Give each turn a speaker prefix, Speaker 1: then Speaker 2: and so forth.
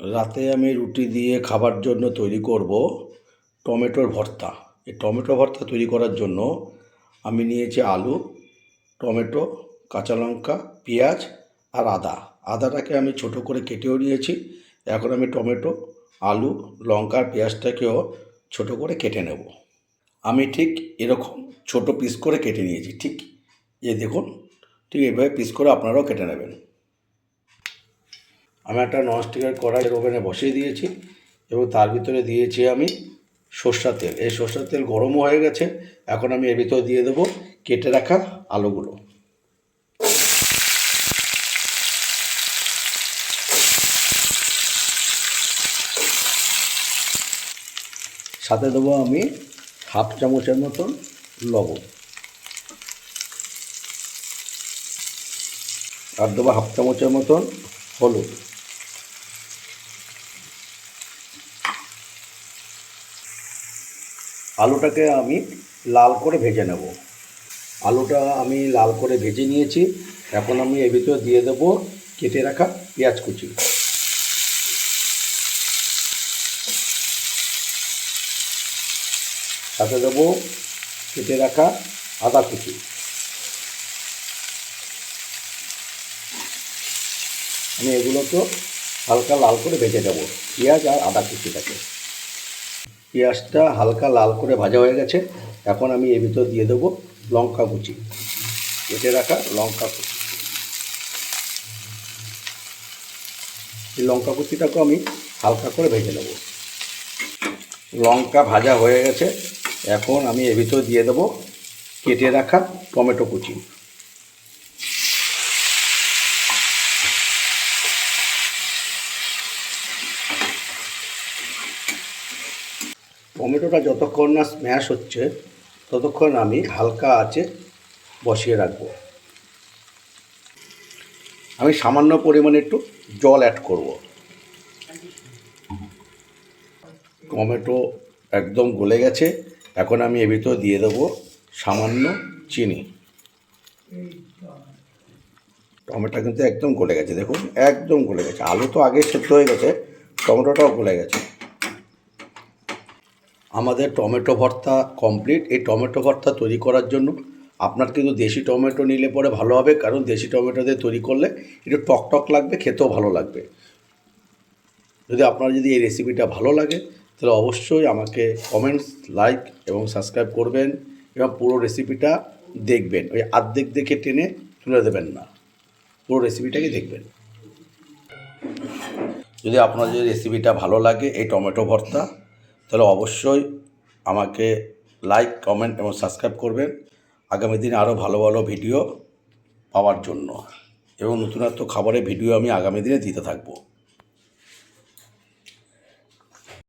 Speaker 1: রাতে আমি রুটি দিয়ে খাবার জন্য তৈরি করব টমেটোর ভর্তা। এই টমেটো ভর্তা তৈরি করার জন্য আমি নিয়েছি আলু, টমেটো, কাঁচা লঙ্কা, পেঁয়াজ আর আদা। আদাটাকে আমি ছোটো করে কেটেও নিয়েছি। এখন আমি টমেটো, আলু, লঙ্কা পেঁয়াজটাকেও ছোটো করে কেটে নেব। আমি ঠিক এরকম ছোট পিস করে কেটে নিয়েছি, ঠিক? এ দেখুন, ঠিক এইভাবে পিস করে আপনারাও কেটে নেবেন। আমি একটা ননস্টিকের কড়াই ওভেনে বসিয়ে দিয়েছি এবং তার ভিতরে দিয়েছি আমি সর্ষার তেল। এই সর্ষার তেল গরমও হয়ে গেছে, এখন আমি এর ভিতরে দিয়ে দেবো কেটে রাখা আলুগুলো। সাথে দেবো আমি হাফ চামচের মতন লবণ। আর দেবো হাফ চামচের মতন হলুদ। আলুটাকে আমি লাল করে ভেজে নেব। আলুটা আমি লাল করে ভেজে নিয়েছি। এখন আমি এর ভিতরে দিয়ে দেবো কেটে রাখা পেঁয়াজ কুচি। সাথে দেবো কেটে রাখা আদা কুচি। আমি এগুলোকে হালকা লাল করে ভেজে দেবো পেঁয়াজ আর আদা কুচিটাকে। পেঁয়াজটা হালকা লাল করে ভাজা হয়ে গেছে। এখন আমি এর ভিতর দিয়ে দেবো লঙ্কা কুচি। কেটে রাখা লঙ্কা কুচি। এই লঙ্কা কুচিটাকে আমি হালকা করে ভেজে নেব। লঙ্কা ভাজা হয়ে গেছে। এখন আমি এর ভিতর দিয়ে দেবো কেটে রাখা টমেটো কুচি। টমেটোটা যতক্ষণ না স্ম্যাশ হচ্ছে, ততক্ষণ আমি হালকা আঁচে বসিয়ে রাখব। আমি সামান্য পরিমাণে একটু জল অ্যাড করব। টমেটো একদম গলে গেছে, এখন আমি এর ভিতর দিয়ে দেবো সামান্য চিনি। টমেটো কিন্তু একদম গলে গেছে, দেখুন, একদম গলে গেছে। আলু তো আগে সেদ্ধ হয়ে গেছে, টমেটোটাও গলে গেছে। আমাদের টমেটো ভর্তা কমপ্লিট এই টমেটো ভর্তা তৈরি করার জন্য আপনার কিন্তু দেশি টমেটো নিলে পরে ভালো হবে, কারণ দেশি টমেটো দিয়ে তৈরি করলে একটু টক টক লাগবে, খেতেও ভালো লাগবে। যদি আপনার যদি এই রেসিপিটা ভালো লাগে, তাহলে অবশ্যই আমাকে কমেন্টস লাইক এবং সাবস্ক্রাইব করবেন এবং পুরো রেসিপিটা দেখবেন। ওই আর্ধেক দেখে টেনে তুলে দেবেন না। পুরো রেসিপিটাকে দেখবেন। যদি আপনার যদি রেসিপিটা ভালো লাগে, এই টমেটো ভর্তা তাহলে অবশ্যই আমাকে লাইক কমেন্ট এবং সাবস্ক্রাইব করবেন। আগামী দিনে আরও ভালো ভালো ভিডিও পাওয়ার জন্য। এবং নতুনত্ব খাবারের ভিডিও আমি আগামী দিনে দিতে থাকব।